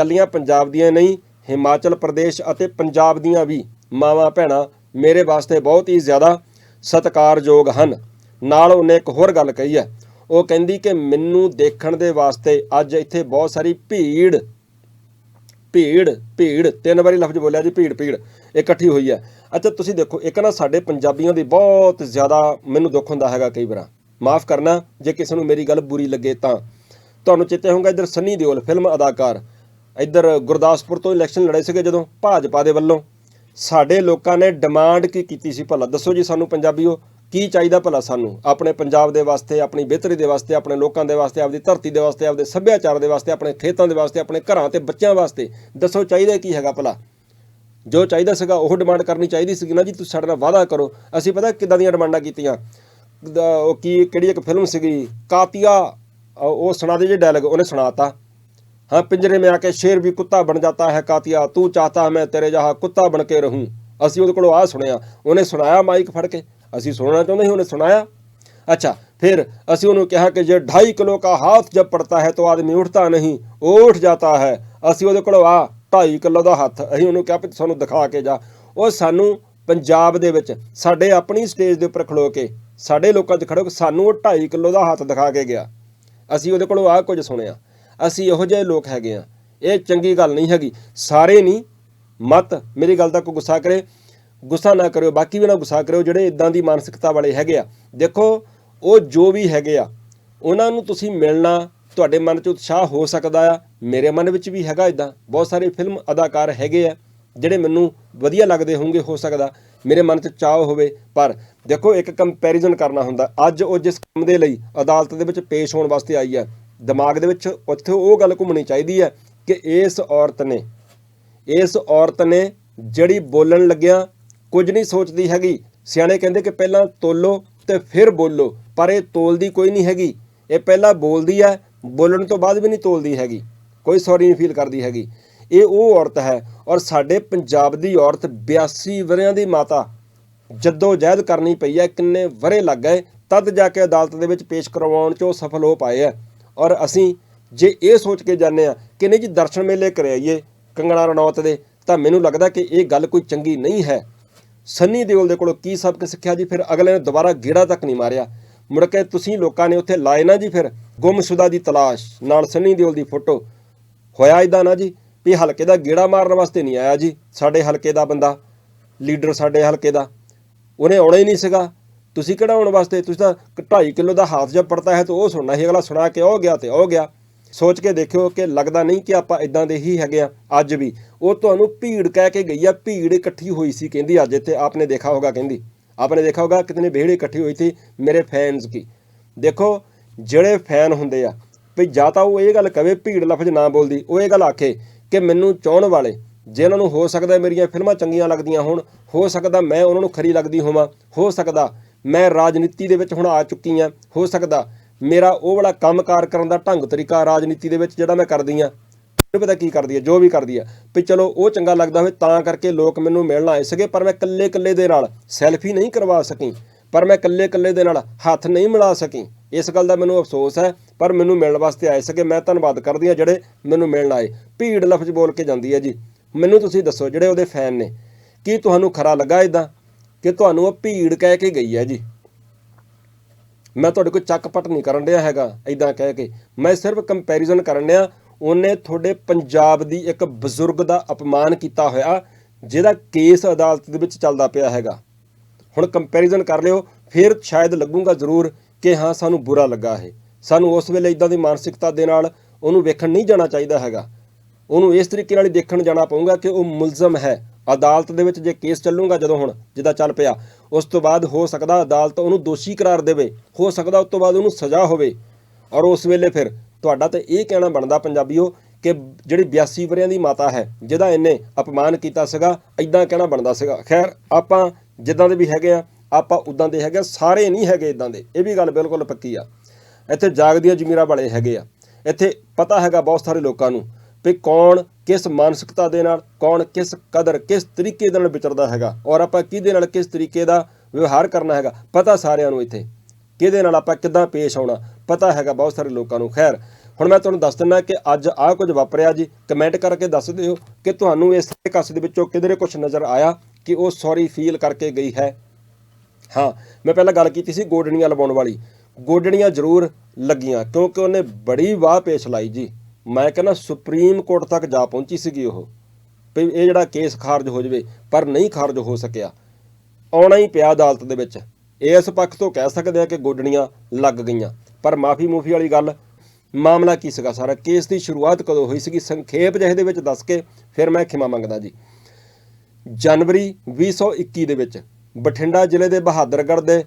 ਕੱਲੀਆਂ ਪੰਜਾਬ ਦੀਆਂ ਨਹੀਂ, ਹਿਮਾਚਲ ਪ੍ਰਦੇਸ਼ ਅਤੇ ਪੰਜਾਬ ਦੀਆਂ ਵੀ। ਮਾਵਾਂ ਭੈਣਾਂ, ਮੇਰੇ ਵਾਸਤੇ ਬਹੁਤ ਹੀ ਜ਼ਿਆਦਾ ਸਤਿਕਾਰਯੋਗ ਹਨ। ਨਾਲ ਉਹਨੇ ਇੱਕ ਹੋਰ ਗੱਲ ਕਹੀ ਹੈ। ਉਹ ਕਹਿੰਦੀ ਕਿ ਮੈਨੂੰ ਦੇਖਣ ਦੇ ਵਾਸਤੇ ਅੱਜ ਇੱਥੇ ਬਹੁਤ ਸਾਰੀ ਭੀੜ ਭੀੜ ਭੀੜ, ਤਿੰਨ ਵਾਰੀ ਲਫ਼ਜ਼ ਬੋਲਿਆ ਜੀ, ਭੀੜ ਭੀੜ, ਇਕੱਠੀ ਹੋਈ ਹੈ। ਅੱਛਾ, ਤੁਸੀਂ ਦੇਖੋ, ਇੱਕ ਨਾ ਸਾਡੇ ਪੰਜਾਬੀਆਂ ਦੀ ਬਹੁਤ ਜ਼ਿਆਦਾ ਮੈਨੂੰ ਦੁੱਖ ਹੁੰਦਾ ਹੈਗਾ ਕਈ ਵਾਰ। ਮਾਫ ਕਰਨਾ, ਜੇ ਕਿਸੇ ਨੂੰ ਮੇਰੀ ਗੱਲ ਬੁਰੀ ਲੱਗੇ ਤਾਂ। ਤੁਹਾਨੂੰ ਚੇਤੇ ਹੋਊਗਾ, ਇੱਧਰ ਸੰਨੀ ਦਿਓਲ, ਫਿਲਮ ਅਦਾਕਾਰ। ਇੱਧਰ ਗੁਰਦਾਸਪੁਰ ਤੋਂ ਇਲੈਕਸ਼ਨ ਲੜੇ ਸੀਗੇ ਜਦੋਂ ਭਾਜਪਾ ਦੇ ਵੱਲੋਂ। ਸਾਡੇ ਲੋਕਾਂ ਨੇ ਡਿਮਾਂਡ ਕੀ ਕੀਤੀ ਸੀ ਭਲਾ? ਦੱਸੋ ਜੀ ਸਾਨੂੰ ਪੰਜਾਬੀਓ, ਕੀ ਚਾਹੀਦਾ ਭਲਾ ਸਾਨੂੰ? ਆਪਣੇ ਪੰਜਾਬ ਦੇ ਵਾਸਤੇ, ਆਪਣੀ ਬਿਹਤਰੀ ਦੇ ਵਾਸਤੇ, ਆਪਣੇ ਲੋਕਾਂ ਦੇ ਵਾਸਤੇ, ਆਪਦੀ ਧਰਤੀ ਦੇ ਵਾਸਤੇ, ਆਪਦੇ ਸੱਭਿਆਚਾਰ ਦੇ ਵਾਸਤੇ, ਆਪਣੇ ਖੇਤਾਂ ਦੇ ਵਾਸਤੇ, ਆਪਣੇ ਘਰਾਂ ਤੇ ਬੱਚਿਆਂ ਵਾਸਤੇ। ਦੱਸੋ ਚਾਹੀਦਾ ਕੀ ਹੈਗਾ ਭਲਾ? ਜੋ ਚਾਹੀਦਾ ਸੀਗਾ ਉਹ ਡਿਮਾਂਡ ਕਰਨੀ ਚਾਹੀਦੀ ਸੀ ਨਾ ਜੀ, ਤੁਸੀਂ ਸਾਡੇ ਨਾਲ ਵਾਅਦਾ ਕਰੋ। ਅਸੀਂ ਪਤਾ ਕਿੱਦਾਂ ਦੀਆਂ ਡਿਮਾਂਡਾਂ ਕੀਤੀਆਂ? ਉਹ ਕੀ, ਕਿਹੜੀ ਇੱਕ ਫਿਲਮ ਸੀਗੀ? ਕਾਤੀਆ, ਉਹ ਸੁਣਾ ਦੇ ਜੇ ਡਾਇਲੌਗ ਉਹਨੇ ਸੁਣਾਤਾ हाँ पिंजरे में आके शेर भी कुत्ता बन जाता है कातिया तू चाहता है मैं तेरे जहाँ कुत्ता बन के रहूं ਅਸੀਂ ਉਹਦੇ ਕੋਲੋਂ ਆ ਸੁਣਿਆ ਉਹਨੇ ਸੁਣਾਇਆ ਮਾਈਕ ਫੜ ਕੇ ਅਸੀਂ ਸੁਣਨਾ ਚਾਹੁੰਦੇ ਸੀ ਉਹਨੇ ਸੁਣਾਇਆ अच्छा फिर ਅਸੀਂ ਉਹਨੂੰ ਕਿਹਾ ਕਿ ਜੇ 2.5 ਕਿਲੋ का हाथ जब पड़ता है तो आदमी उठता नहीं उठ जाता है ਅਸੀਂ ਉਹਦੇ ਕੋਲੋਂ ਆ 2.5 ਕਿਲੋ ਦਾ ਹੱਥ ਅਸੀਂ ਉਹਨੂੰ ਕਿਹਾ ਵੀ ਸਾਨੂੰ ਦਿਖਾ ਕੇ ਜਾ ਉਹ ਸਾਨੂੰ ਪੰਜਾਬ ਦੇ ਵਿੱਚ ਸਾਡੇ ਆਪਣੀ ਸਟੇਜ ਦੇ ਉੱਪਰ ਖਲੋ ਕੇ ਸਾਡੇ ਲੋਕਾਂ 'ਚ ਖੜੋ ਕੇ ਸਾਨੂੰ ਉਹ 2.5 ਕਿਲੋ ਦਾ ਹੱਥ ਦਿਖਾ ਕੇ ਗਿਆ ਅਸੀਂ ਉਹਦੇ ਕੋਲੋਂ ਆ ਕੁਝ ਸੁਣਿਆ ਅਸੀਂ ਇਹੋ ਜਿਹੇ ਲੋਕ ਹੈਗੇ ਆ ਇਹ ਚੰਗੀ ਗੱਲ ਨਹੀਂ ਹੈਗੀ। ਸਾਰੇ ਨਹੀਂ, ਮਤ, ਮੇਰੀ ਗੱਲ ਦਾ ਕੋਈ ਗੁੱਸਾ ਕਰੇ, ਗੁੱਸਾ ਨਾ ਕਰਿਓ, ਬਾਕੀ ਵੀ ਨਾ ਗੁੱਸਾ ਕਰਿਓ, ਜਿਹੜੇ ਇਦਾਂ ਦੀ ਮਾਨਸਿਕਤਾ ਵਾਲੇ ਹੈਗੇ ਆ। ਦੇਖੋ, ਉਹ ਜੋ ਵੀ ਹੈਗੇ ਆ, ਉਹਨਾਂ ਨੂੰ ਤੁਸੀਂ ਮਿਲਣਾ ਤੁਹਾਡੇ ਮਨ 'ਚ ਉਤਸ਼ਾਹ ਹੋ ਸਕਦਾ ਆ। ਮੇਰੇ ਮਨ ਵਿੱਚ ਵੀ ਹੈਗਾ ਇਦਾਂ। ਬਹੁਤ ਸਾਰੇ ਫਿਲਮ ਅਦਾਕਾਰ ਹੈਗੇ ਆ, ਜਿਹੜੇ ਮੈਨੂੰ ਵਧੀਆ ਲੱਗਦੇ ਹੋਣਗੇ, ਹੋ ਸਕਦਾ। ਮੇਰੇ ਮਨ 'ਚ ਚਾਹ ਹੋਵੇ, ਪਰ ਦੇਖੋ, ਇੱਕ ਕੰਪੈਰੀਜ਼ਨ ਕਰਨਾ ਹੁੰਦਾ। ਅੱਜ ਉਹ ਜਿਸ ਕੰਮ ਦੇ ਲਈ ਅਦਾਲਤ ਦੇ ਵਿੱਚ ਪੇਸ਼ ਹੋਣ ਵਾਸਤੇ ਆਈ ਹੈ ਦਿਮਾਗ ਦੇ ਵਿੱਚ ਉੱਥੇ ਉਹ ਗੱਲ ਘੁੰਮਣੀ ਚਾਹੀਦੀ ਹੈ ਕਿ ਇਸ ਔਰਤ ਨੇ, ਇਸ ਔਰਤ ਨੇ ਜਿਹੜੀ ਬੋਲਣ ਲੱਗਿਆ ਕੁਝ ਨਹੀਂ ਸੋਚਦੀ ਹੈਗੀ। ਸਿਆਣੇ ਕਹਿੰਦੇ ਕਿ ਪਹਿਲਾਂ ਤੋਲੋ ਤੇ ਫਿਰ ਬੋਲੋ, ਪਰ ਇਹ ਤੋਲਦੀ ਕੋਈ ਨਹੀਂ ਹੈਗੀ। ਇਹ ਪਹਿਲਾਂ ਬੋਲਦੀ ਹੈ, ਬੋਲਣ ਤੋਂ ਬਾਅਦ ਵੀ ਨਹੀਂ ਤੋਲਦੀ ਹੈਗੀ। ਕੋਈ ਸੌਰੀ ਨਹੀਂ ਫੀਲ ਕਰਦੀ ਹੈਗੀ। ਇਹ ਉਹ ਔਰਤ ਹੈ ਔਰ ਸਾਡੇ ਪੰਜਾਬ ਦੀ ਔਰਤ 82 ਵਰਿਆਂ ਦੀ ਮਾਤਾ। ਜਦੋਂ ਜਹਿਦ ਕਰਨੀ ਪਈ ਹੈ, ਕਿੰਨੇ ਵਰੇ ਲੱਗ ਗਏ, ਤਦ ਜਾ ਕੇ ਅਦਾਲਤ ਦੇ ਵਿੱਚ ਪੇਸ਼ ਕਰਵਾਉਣ 'ਚ ਉਹ ਸਫਲ ਹੋ ਪਾਏ ਹੈ। ਔਰ ਅਸੀਂ ਜੇ ਇਹ ਸੋਚ ਕੇ ਜਾਂਦੇ ਆ ਕਿ ਨਹੀਂ ਜੀ ਦਰਸ਼ਨ ਮੇਲੇ ਕਰਾਈਏ ਕੰਗਣਾ ਰਣੌਤ ਦੇ, ਤਾਂ ਮੈਨੂੰ ਲੱਗਦਾ ਕਿ ਇਹ ਗੱਲ ਕੋਈ ਚੰਗੀ ਨਹੀਂ ਹੈ। ਸੰਨੀ ਦਿਓਲ ਦੇ ਕੋਲੋਂ ਕੀ ਸਬਕ ਸਿੱਖਿਆ ਜੀ? ਫਿਰ ਅਗਲੇ ਨੇ ਦੁਬਾਰਾ ਗੇੜਾ ਤੱਕ ਨਹੀਂ ਮਾਰਿਆ। ਮੁੜ ਕੇ ਤੁਸੀਂ ਲੋਕਾਂ ਨੇ ਉੱਥੇ ਲਾਏ ਨਾ ਜੀ ਫਿਰ ਗੁੰਮਸ਼ੁਦਾ ਦੀ ਤਲਾਸ਼, ਨਾਲ ਸੰਨੀ ਦਿਓਲ ਦੀ ਫੋਟੋ। ਹੋਇਆ ਇਦਾਂ ਨਾ ਜੀ ਵੀ ਹਲਕੇ ਦਾ ਗੇੜਾ ਮਾਰਨ ਵਾਸਤੇ ਨਹੀਂ ਆਇਆ ਜੀ ਸਾਡੇ ਹਲਕੇ ਦਾ ਬੰਦਾ, ਲੀਡਰ ਸਾਡੇ ਹਲਕੇ ਦਾ। ਉਹਨੇ ਆਉਣਾ ਹੀ ਨਹੀਂ ਸੀਗਾ। ਤੁਸੀਂ ਕਢਾਉਣ ਵਾਸਤੇ ਤੁਸੀਂ ਤਾਂ 2.5 ਕਿਲੋ ਦਾ ਹਾਥ ਜਬ ਪੜਤਾ ਹੈ ਤਾਂ ਉਹ ਸੁਣਨਾ ਹੀ ਅਗਲਾ ਸੁਣਾ ਕੇ ਉਹ ਗਿਆ ਤੇ ਉਹ ਗਿਆ। ਸੋਚ ਕੇ ਦੇਖਿਓ ਕਿ ਲੱਗਦਾ ਨਹੀਂ ਕਿ ਆਪਾਂ ਇਦਾਂ ਦੇ ਹੀ ਹੈਗੇ ਆ, ਅੱਜ ਵੀ। ਉਹ ਤੁਹਾਨੂੰ ਭੀੜ ਕਹਿ ਕੇ ਗਈ ਆ, ਭੀੜ ਇਕੱਠੀ ਹੋਈ ਸੀ, ਕਹਿੰਦੀ, ਅੱਜ ਇੱਥੇ ਆਪਨੇ ਦੇਖਾ ਹੋਗਾ, ਕਹਿੰਦੀ। ਆਪਨੇ ਦੇਖਾ ਹੋਗਾ ਕਿਤਨੇ ਭੀੜ ਇਕੱਠੀ ਹੋਈ ਸੀ ਮੇਰੇ ਫੈਨਸ ਕੀ। ਦੇਖੋ, ਜਿਹੜੇ ਫੈਨ ਹੁੰਦੇ ਆ, ਵੀ ਜਾਂ ਤਾਂ ਉਹ ਇਹ ਗੱਲ ਕਵੇ, ਭੀੜ ਲਫ਼ਜ਼ ਨਾ ਬੋਲਦੀ, ਉਹ ਇਹ ਗੱਲ ਆਖੇ ਕਿ ਮੈਨੂੰ ਚਾਹਣ ਵਾਲੇ ਜਿਨ੍ਹਾਂ ਨੂੰ ਹੋ ਸਕਦਾ ਮੇਰੀਆਂ ਫਿਲਮਾਂ ਚੰਗੀਆਂ ਲੱਗਦੀਆਂ ਹੋਣ, ਹੋ ਸਕਦਾ ਮੈਂ ਉਹਨਾਂ ਨੂੰ ਖਰੀ ਲੱਗਦੀ ਹੋਵਾਂ, ਹੋ ਸਕਦਾ ਮੈਂ ਰਾਜਨੀਤੀ ਦੇ ਵਿੱਚ ਹੁਣ ਆ ਚੁੱਕੀ ਆ ਹੋ ਸਕਦਾ ਮੇਰਾ ਉਹ ਵਾਲਾ ਕੰਮਕਾਰ ਕਰਨ ਦਾ ਢੰਗ ਤਰੀਕਾ ਰਾਜਨੀਤੀ ਦੇ ਵਿੱਚ ਜਿਹੜਾ ਮੈਂ ਕਰਦੀ ਆ ਮੈਨੂੰ ਪਤਾ ਕੀ ਕਰਦੀ ਹੈ, ਜੋ ਵੀ ਕਰਦੀ ਹੈ, ਵੀ ਚਲੋ ਉਹ ਚੰਗਾ ਲੱਗਦਾ ਹੋਵੇ ਤਾਂ ਕਰਕੇ ਲੋਕ ਮੈਨੂੰ ਮਿਲਣ ਆਏ ਸੀਗੇ, ਪਰ ਮੈਂ ਇਕੱਲੇ ਇਕੱਲੇ ਦੇ ਨਾਲ ਸੈਲਫੀ ਨਹੀਂ ਕਰਵਾ ਸਕੀ, ਪਰ ਮੈਂ ਇਕੱਲੇ ਇਕੱਲੇ ਦੇ ਨਾਲ ਹੱਥ ਨਹੀਂ ਮਿਲਾ ਸਕੀ। ਇਸ ਗੱਲ ਦਾ ਮੈਨੂੰ ਅਫਸੋਸ ਹੈ, ਪਰ ਮੈਨੂੰ ਮਿਲਣ ਵਾਸਤੇ ਆਏ ਸੀਗੇ, ਮੈਂ ਧੰਨਵਾਦ ਕਰਦੀ ਹਾਂ ਜਿਹੜੇ ਮੈਨੂੰ ਮਿਲਣ ਆਏ। ਭੀੜ ਲਫ਼ਜ਼ ਬੋਲ ਕੇ ਜਾਂਦੀ ਹੈ ਜੀ। ਮੈਨੂੰ ਤੁਸੀਂ ਦੱਸੋ ਜਿਹੜੇ ਉਹਦੇ ਫੈਨ ਨੇ, ਕੀ ਤੁਹਾਨੂੰ ਖਰਾ ਲੱਗਾ ਇਦਾਂ ਕਿ ਤੁਹਾਨੂੰ ਉਹ ਭੀੜ ਕਹਿ ਕੇ ਗਈ ਹੈ ਜੀ। ਮੈਂ ਤੁਹਾਡੇ ਕੋਲ ਚੱਕਪਟ ਨਹੀਂ ਕਰਨ ਰਿਹਾ ਹੈਗਾ ਐਦਾਂ ਕਹਿ ਕੇ। ਮੈਂ ਸਿਰਫ ਕੰਪੈਰੀਜ਼ਨ ਕਰਨ ਰਿਹਾ ਉਹਨੇ ਤੁਹਾਡੇ ਪੰਜਾਬ ਦੀ ਇੱਕ ਬਜ਼ੁਰਗ ਦਾ ਅਪਮਾਨ ਕੀਤਾ ਹੋਇਆ, ਜਿਹਦਾ ਕੇਸ ਅਦਾਲਤ ਦੇ ਵਿੱਚ ਚੱਲਦਾ ਪਿਆ ਹੈਗਾ। ਹੁਣ ਕੰਪੈਰੀਜ਼ਨ ਕਰ ਲਿਓ, ਫਿਰ ਸ਼ਾਇਦ ਲੱਗੂਗਾ ਜ਼ਰੂਰ ਕਿ ਹਾਂ, ਸਾਨੂੰ ਬੁਰਾ ਲੱਗਾ ਹੈ ਸਾਨੂੰ ਉਸ ਵੇਲੇ ਇਦਾਂ ਦੀ ਮਾਨਸਿਕਤਾ ਦੇ ਨਾਲ ਉਹਨੂੰ ਵੇਖਣ ਨਹੀਂ ਜਾਣਾ ਚਾਹੀਦਾ ਹੈਗਾ। ਉਹਨੂੰ ਇਸ ਤਰੀਕੇ ਨਾਲ ਦੇਖਣ ਜਾਣਾ ਪਊਗਾ ਕਿ ਉਹ ਮੁਲਜ਼ਮ ਹੈ ਅਦਾਲਤ ਦੇ ਵਿੱਚ ਜੇ ਕੇਸ ਚੱਲੂਗਾ ਜਦੋਂ ਹੁਣ ਜਿੱਦਾਂ ਚੱਲ ਪਿਆ ਉਸ ਤੋਂ ਬਾਅਦ ਹੋ ਸਕਦਾ ਅਦਾਲਤ ਉਹਨੂੰ ਦੋਸ਼ੀ ਕਰਾਰ ਦੇਵੇ ਹੋ ਸਕਦਾ ਉਸ ਤੋਂ ਬਾਅਦ ਉਹਨੂੰ ਸਜ਼ਾ ਹੋਵੇ। ਔਰ ਉਸ ਵੇਲੇ ਫਿਰ ਤੁਹਾਡਾ ਤਾਂ ਇਹ ਕਹਿਣਾ ਬਣਦਾ ਪੰਜਾਬੀਓ ਕਿ ਜਿਹੜੀ 82 ਵਰਿਆਂ ਦੀ ਮਾਤਾ ਹੈ ਜਿਹਦਾ ਇਹਨੇ ਅਪਮਾਨ ਕੀਤਾ ਸੀਗਾ ਐਦਾਂ ਕਹਿਣਾ ਬਣਦਾ ਸੀਗਾ। ਖੈਰ ਆਪਾਂ ਜਿੱਦਾਂ ਦੇ ਵੀ ਹੈਗੇ ਆ ਆਪਾਂ ਉਦਾਂ ਦੇ ਹੈਗੇ ਆ, ਸਾਰੇ ਨਹੀਂ ਹੈਗੇ ਇਦਾਂ ਦੇ ਇਹ ਵੀ ਗੱਲ ਬਿਲਕੁਲ ਪੱਕੀ ਆ। ਇੱਥੇ ਜਾਗਦੀਆਂ ਜ਼ਮੀਰਾਂ ਵਾਲੇ ਹੈਗੇ ਆ। ਇੱਥੇ ਪਤਾ ਹੈਗਾ ਬਹੁਤ ਸਾਰੇ ਲੋਕਾਂ ਨੂੰ ਵੀ ਕੌਣ ਕਿਸ ਮਾਨਸਿਕਤਾ ਦੇ ਨਾਲ, ਕੌਣ ਕਿਸ ਕਦਰ, ਕਿਸ ਤਰੀਕੇ ਦੇ ਨਾਲ ਵਿਚਰਦਾ ਹੈਗਾ ਔਰ ਆਪਾਂ ਕਿਹਦੇ ਨਾਲ ਕਿਸ ਤਰੀਕੇ ਦਾ ਵਿਵਹਾਰ ਕਰਨਾ ਹੈਗਾ, ਪਤਾ ਸਾਰਿਆਂ ਨੂੰ ਇੱਥੇ। ਕਿਹਦੇ ਨਾਲ ਆਪਾਂ ਕਿੱਦਾਂ ਪੇਸ਼ ਆਉਣਾ, ਪਤਾ ਹੈਗਾ ਬਹੁਤ ਸਾਰੇ ਲੋਕਾਂ ਨੂੰ। ਖੈਰ, ਹੁਣ ਮੈਂ ਤੁਹਾਨੂੰ ਦੱਸ ਦਿੰਦਾ ਕਿ ਅੱਜ ਆਹ ਕੁਝ ਵਾਪਰਿਆ ਜੀ, ਕਮੈਂਟ ਕਰਕੇ ਦੱਸ ਦਿਓ ਕਿ ਤੁਹਾਨੂੰ ਇਸ ਕਸ ਦੇ ਵਿੱਚੋਂ ਕਿਧਰੇ ਕੁਝ ਨਜ਼ਰ ਆਇਆ ਕਿ ਉਹ ਸੌਰੀ ਫੀਲ ਕਰਕੇ ਗਈ ਹੈ? ਹਾਂ, ਮੈਂ ਪਹਿਲਾਂ ਗੱਲ ਕੀਤੀ ਸੀ ਗੋਡਣੀਆਂ ਲਵਾਉਣ ਵਾਲੀ। ਗੋਡਣੀਆਂ ਜ਼ਰੂਰ ਲੱਗੀਆਂ ਕਿਉਂਕਿ ਉਹਨੇ ਬੜੀ ਵਾਹ ਪੇਸ਼ ਲਾਈ ਜੀ। ਮੈਂ ਕਹਿੰਦਾ ਸੁਪਰੀਮ ਕੋਰਟ ਤੱਕ ਜਾ ਪਹੁੰਚੀ ਸੀਗੀ ਉਹ, ਵੀ ਇਹ ਜਿਹੜਾ ਕੇਸ ਖਾਰਜ ਹੋ ਜਾਵੇ, ਪਰ ਨਹੀਂ ਖਾਰਜ ਹੋ ਸਕਿਆ। ਆਉਣਾ ਹੀ ਪਿਆ ਅਦਾਲਤ ਦੇ ਵਿੱਚ। ਇਸ ਪੱਖ ਤੋਂ ਕਹਿ ਸਕਦੇ ਆ ਕਿ ਗੋਡਣੀਆਂ ਲੱਗ ਗਈਆਂ। ਪਰ ਮਾਫੀ ਮੂਫੀ ਵਾਲੀ ਗੱਲ, ਮਾਮਲਾ ਕੀ ਸੀਗਾ ਸਾਰਾ? ਕੇਸ ਦੀ ਸ਼ੁਰੂਆਤ ਕਦੋਂ ਹੋਈ ਸੀਗੀ? ਸੰਖੇਪ ਜਿਹੇ ਦੇ ਵਿੱਚ ਦੱਸ ਕੇ ਫਿਰ ਮੈਂ ਖਿਮਾ ਮੰਗਦਾ ਜੀ। ਜਨਵਰੀ 2021 ਦੇ ਵਿੱਚ ਬਠਿੰਡਾ ਜ਼ਿਲ੍ਹੇ ਦੇ ਬਹਾਦਰਗੜ੍ਹ ਦੇ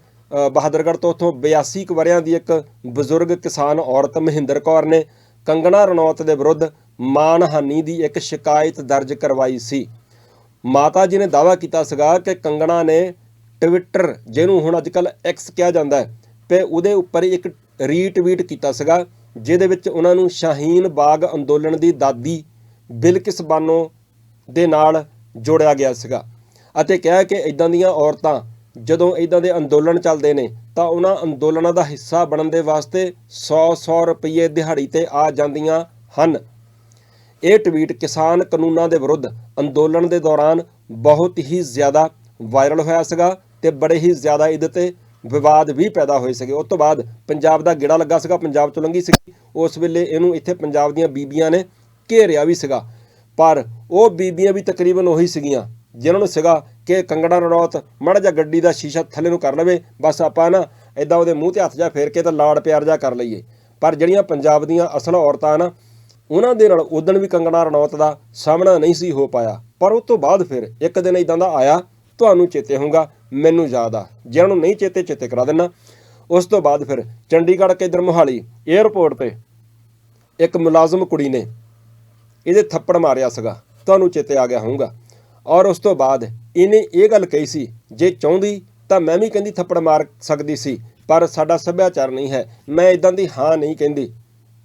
ਬਹਾਦਰਗੜ੍ਹ ਤੋਂ ਉੱਥੋਂ 82 ਕੁ ਵਰਿਆਂ ਦੀ ਇੱਕ ਬਜ਼ੁਰਗ ਕਿਸਾਨ ਔਰਤ ਮਹਿੰਦਰ ਕੌਰ ਨੇ ਕੰਗਣਾ ਰਣੌਤ ਦੇ ਵਿਰੁੱਧ ਮਾਨਹਾਨੀ ਦੀ ਇੱਕ ਸ਼ਿਕਾਇਤ ਦਰਜ ਕਰਵਾਈ ਸੀ। ਮਾਤਾ ਜੀ ਨੇ ਦਾਅਵਾ ਕੀਤਾ ਸੀਗਾ ਕਿ ਕੰਗਣਾ ਨੇ ਟਵਿੱਟਰ, ਜਿਹਨੂੰ ਹੁਣ ਅੱਜਕੱਲ ਐਕਸ ਕਿਹਾ ਜਾਂਦਾ ਹੈ, ਤੇ ਉਹਦੇ ਉੱਪਰ ਇੱਕ ਰੀਟਵੀਟ ਕੀਤਾ ਸੀਗਾ, ਜਿਹਦੇ ਵਿੱਚ ਉਹਨਾਂ ਨੂੰ ਸ਼ਾਹੀਨ ਬਾਗ ਅੰਦੋਲਨ ਦੀ ਦਾਦੀ ਬਿਲਕਿਸ ਬਾਨੋ ਦੇ ਨਾਲ ਜੋੜਿਆ ਗਿਆ ਸੀਗਾ। ਅਤੇ ਕਿਹਾ ਕਿ ਇਦਾਂ ਦੀਆਂ ਔਰਤਾਂ ਜਦੋਂ ਇਦਾਂ ਦੇ ਅੰਦੋਲਨ ਚੱਲਦੇ ਨੇ ਤਾਂ ਉਹਨਾਂ ਅੰਦੋਲਨਾਂ ਦਾ ਹਿੱਸਾ ਬਣਨ ਦੇ ਵਾਸਤੇ 100-100 ਰੁਪਏ ਦਿਹਾੜੀ ਤੇ ਆ ਜਾਂਦੀਆਂ ਹਨ। ਇਹ ਟਵੀਟ ਕਿਸਾਨ ਕਾਨੂੰਨਾਂ ਦੇ ਵਿਰੁੱਧ ਅੰਦੋਲਨ ਦੇ ਦੌਰਾਨ ਬਹੁਤ ਹੀ ਜ਼ਿਆਦਾ ਵਾਇਰਲ ਹੋਇਆ ਸੀਗਾ ਤੇ ਬੜੇ ਹੀ ਜ਼ਿਆਦਾ ਇਹਦੇ ਤੇ ਵਿਵਾਦ ਵੀ ਪੈਦਾ ਹੋਏ ਸੀਗੇ। ਉਸ ਤੋਂ ਬਾਅਦ ਪੰਜਾਬ ਦਾ ਗੇੜਾ ਲੱਗਾ ਸੀਗਾ, ਪੰਜਾਬ ਤੋਂ ਲੰਘੀ ਸੀ ਉਸ ਵੇਲੇ ਇਹਨੂੰ ਇੱਥੇ ਪੰਜਾਬ ਦੀਆਂ ਬੀਬੀਆਂ ਨੇ ਘੇਰਿਆ ਵੀ ਸੀਗਾ। ਪਰ ਉਹ ਬੀਬੀਆਂ ਵੀ ਤਕਰੀਬਨ ਉਹੀ ਸੀਗੀਆਂ। ਜਿਨ੍ਹਾਂ ਨੂੰ ਸੀਗਾ ਕਿ ਕੰਗਣਾ ਰਣੌਤ ਮੜ ਜਾ ਗੱਡੀ ਦਾ ਸ਼ੀਸ਼ਾ ਥੱਲੇ ਨੂੰ ਕਰ ਲਵੇ, ਬਸ ਆਪਾਂ ਨਾ ਇਦਾਂ ਉਹਦੇ ਮੂੰਹ ਤੇ ਹੱਥ ਜਾ ਫੇਰ ਕੇ ਤਾਂ ਲਾੜ ਪਿਆਰ ਜਾ ਕਰ ਲਈਏ। ਪਰ ਜਿਹੜੀਆਂ ਪੰਜਾਬ ਦੀਆਂ ਅਸਲ ਔਰਤਾਂ ਨਾ, ਉਹਨਾਂ ਦੇ ਨਾਲ ਉਦਣ ਵੀ ਕੰਗਣਾ ਰਣੌਤ ਦਾ ਸਾਹਮਣਾ ਨਹੀਂ ਸੀ ਹੋ ਪਾਇਆ। ਪਰ ਉਸ ਤੋਂ ਬਾਅਦ ਫਿਰ ਇੱਕ ਦਿਨ ਇਦਾਂ ਦਾ ਆਇਆ, ਤੁਹਾਨੂੰ ਚੇਤੇ ਹੋਊਗਾ, ਮੈਨੂੰ ਯਾਦ ਆ। ਜਿਹਨਾਂ ਨੂੰ ਨਹੀਂ ਚੇਤੇ ਚੇਤੇ ਕਰਾ ਦੇਣਾ ਉਸ ਤੋਂ ਬਾਅਦ ਫਿਰ ਚੰਡੀਗੜ੍ਹ ਕੇ ਇਧਰ ਮੋਹਾਲੀ 에ਅਰਪੋਰਟ ਤੇ ਇੱਕ ਮੁਲਾਜ਼ਮ ਕੁੜੀ ਨੇ ਇਹਦੇ ਥੱਪੜ ਮਾਰਿਆ ਸੀਗਾ। ਤੁਹਾਨੂੰ ਚੇਤੇ ਆ ਗਿਆ ਹੋਊਗਾ। ਔਰ ਉਸ ਤੋਂ ਬਾਅਦ ਇਹਨੇ ਇਹ ਗੱਲ ਕਹੀ ਸੀ, ਜੇ ਚਾਹੁੰਦੀ ਤਾਂ ਮੈਂ ਵੀ ਕਹਿੰਦੀ ਥੱਪੜ ਮਾਰ ਸਕਦੀ ਸੀ, ਪਰ ਸਾਡਾ ਸੱਭਿਆਚਾਰ ਨਹੀਂ ਹੈ, ਮੈਂ ਇਦਾਂ ਦੀ ਹਾਂ ਨਹੀਂ ਕਹਿੰਦੀ।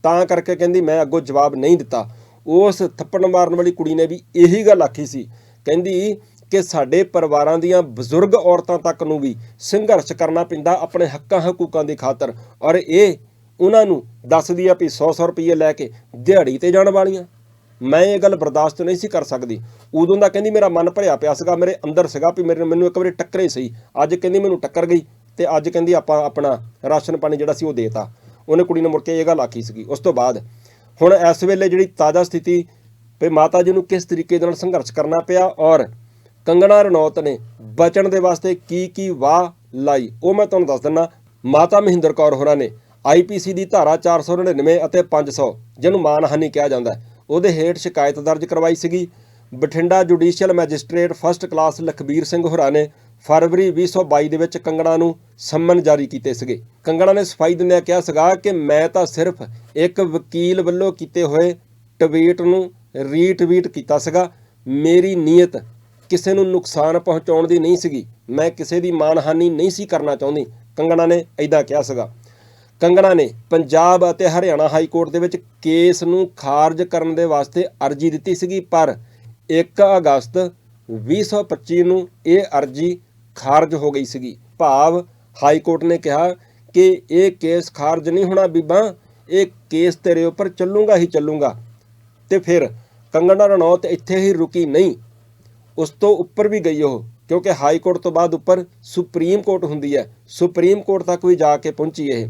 ਤਾਂ ਕਰਕੇ ਕਹਿੰਦੀ ਮੈਂ ਅੱਗੋਂ ਜਵਾਬ ਨਹੀਂ ਦਿੱਤਾ। ਉਸ ਥੱਪੜ ਮਾਰਨ ਵਾਲੀ ਕੁੜੀ ਨੇ ਵੀ ਇਹੀ ਗੱਲ ਆਖੀ ਸੀ। ਕਹਿੰਦੀ ਕਿ ਸਾਡੇ ਪਰਿਵਾਰਾਂ ਦੀਆਂ ਬਜ਼ੁਰਗ ਔਰਤਾਂ ਤੱਕ ਨੂੰ ਵੀ ਸੰਘਰਸ਼ ਕਰਨਾ ਪੈਂਦਾ ਆਪਣੇ ਹੱਕਾਂ ਹਕੂਕਾਂ ਦੀ ਖਾਤਰ, ਔਰ ਇਹ ਉਹਨਾਂ ਨੂੰ ਦੱਸਦੀ ਆ ਵੀ 100-100 ਰੁਪਏ ਲੈ ਕੇ ਦਿਹਾੜੀ ਤੇ ਜਾਣ ਵਾਲੀਆਂ। ਮੈਂ ਇਹ ਗੱਲ ਬਰਦਾਸ਼ਤ ਨਹੀਂ ਸੀ ਕਰ ਸਕਦੀ। ਉਦੋਂ ਦਾ ਕਹਿੰਦੀ ਮੇਰਾ ਮਨ ਭਰਿਆ ਪਿਆ ਸੀਗਾ, ਮੇਰੇ ਅੰਦਰ ਸੀਗਾ ਵੀ ਮੇਰੇ ਮੈਨੂੰ ਇੱਕ ਵਾਰੀ ਟੱਕਰੇ ਸਹੀ। ਅੱਜ ਕਹਿੰਦੀ ਮੈਨੂੰ ਟੱਕਰ ਗਈ ਤੇ ਅੱਜ ਕਹਿੰਦੀ ਆਪਾਂ ਆਪਣਾ ਰਾਸ਼ਨ ਪਾਣੀ ਜਿਹੜਾ ਸੀ ਉਹ ਦੇਤਾ ਉਹਨੇ ਕੁੜੀ ਨੇ ਮੁੜ ਕੇ ਇਹ ਗੱਲ ਆਖੀ ਸੀਗੀ। ਉਸ ਤੋਂ ਬਾਅਦ ਹੁਣ ਇਸ ਵੇਲੇ ਜਿਹੜੀ ਤਾਜ਼ਾ ਸਥਿਤੀ ਵੀ ਮਾਤਾ ਜੀ ਨੂੰ ਕਿਸ ਤਰੀਕੇ ਦੇ ਨਾਲ ਸੰਘਰਸ਼ ਕਰਨਾ ਪਿਆ ਔਰ ਕੰਗਣਾ ਰਣੌਤ ਨੇ ਬਚਣ ਦੇ ਵਾਸਤੇ ਕੀ ਕੀ ਵਾਹ ਲਾਈ, ਉਹ ਮੈਂ ਤੁਹਾਨੂੰ ਦੱਸ ਦਿੰਨਾ। ਮਾਤਾ ਮਹਿੰਦਰ ਕੌਰ ਹੋਰਾਂ ਨੇ ਆਈਪੀਸੀ ਦੀ ਧਾਰਾ 499 ਅਤੇ 500 ਜਿਹਨੂੰ ਮਾਨਹਾਨੀ ਕਿਹਾ ਜਾਂਦਾ ਹੈ। ਉਹਦੇ ਹੇਠ ਸ਼ਿਕਾਇਤ ਦਰਜ ਕਰਵਾਈ ਸੀਗੀ। Bathinda judicial magistrate first class Lakhbir Singh ਹੋਰਾਂ ਨੇ ਫਰਵਰੀ 2022 ਦੇ ਵਿੱਚ ਕੰਗਣਾ ਨੂੰ ਸੰਮਨ ਜਾਰੀ ਕੀਤੇ ਸੀਗੇ। ਕੰਗਣਾ ਨੇ ਸਫ਼ਾਈ ਦਿੰਦਿਆਂ ਕਿਹਾ ਸੀਗਾ ਕਿ ਮੈਂ ਤਾਂ ਸਿਰਫ ਇੱਕ ਵਕੀਲ ਵੱਲੋਂ ਕੀਤੇ ਹੋਏ ਟਵੀਟ ਨੂੰ ਰੀਟਵੀਟ ਕੀਤਾ ਸੀਗਾ। ਮੇਰੀ ਨੀਅਤ ਕਿਸੇ ਨੂੰ ਨੁਕਸਾਨ ਪਹੁੰਚਾਉਣ ਦੀ ਨਹੀਂ ਸੀਗੀ। ਮੈਂ ਕਿਸੇ ਦੀ ਮਾਨਹਾਨੀ ਨਹੀਂ ਸੀ ਕਰਨਾ ਚਾਹੁੰਦੀ। ਕੰਗਣਾ ਨੇ ਐਦਾਂ ਕਿਹਾ ਸੀਗਾ। ਕੰਗਣਾ ਨੇ ਪੰਜਾਬ ਅਤੇ ਹਰਿਆਣਾ ਹਾਈ ਕੋਰਟ ਦੇ ਵਿੱਚ ਕੇਸ ਨੂੰ ਖਾਰਜ ਕਰਨ ਦੇ ਵਾਸਤੇ ਅਰਜ਼ੀ ਦਿੱਤੀ ਸੀਗੀ, ਪਰ 1 ਅਗਸਤ 2025 ਨੂੰ ਇਹ ਅਰਜ਼ੀ ਖਾਰਜ ਹੋ ਗਈ ਸੀਗੀ। ਭਾਵ ਹਾਈ ਕੋਰਟ ਨੇ ਕਿਹਾ ਕਿ ਇਹ ਕੇਸ ਖਾਰਜ ਨਹੀਂ ਹੋਣਾ ਬੀਬਾ, ਇਹ ਕੇਸ ਤੇਰੇ ਉੱਪਰ ਚੱਲੂਗਾ ਹੀ ਚੱਲੂਗਾ। ਤੇ ਫਿਰ ਕੰਗਣਾ ਰਣੌਤ ਇੱਥੇ ਹੀ ਰੁਕੀ ਨਹੀਂ। ਉਸ ਤੋਂ ਉੱਪਰ ਵੀ ਗਈ ਉਹ, ਕਿਉਂਕਿ ਹਾਈ ਕੋਰਟ ਤੋਂ ਬਾਅਦ ਉੱਪਰ ਸੁਪਰੀਮ ਕੋਰਟ ਹੁੰਦੀ ਹੈ। ਸੁਪਰੀਮ ਕੋਰਟ ਤੱਕ ਵੀ ਜਾ ਕੇ ਪਹੁੰਚੀ ਇਹ।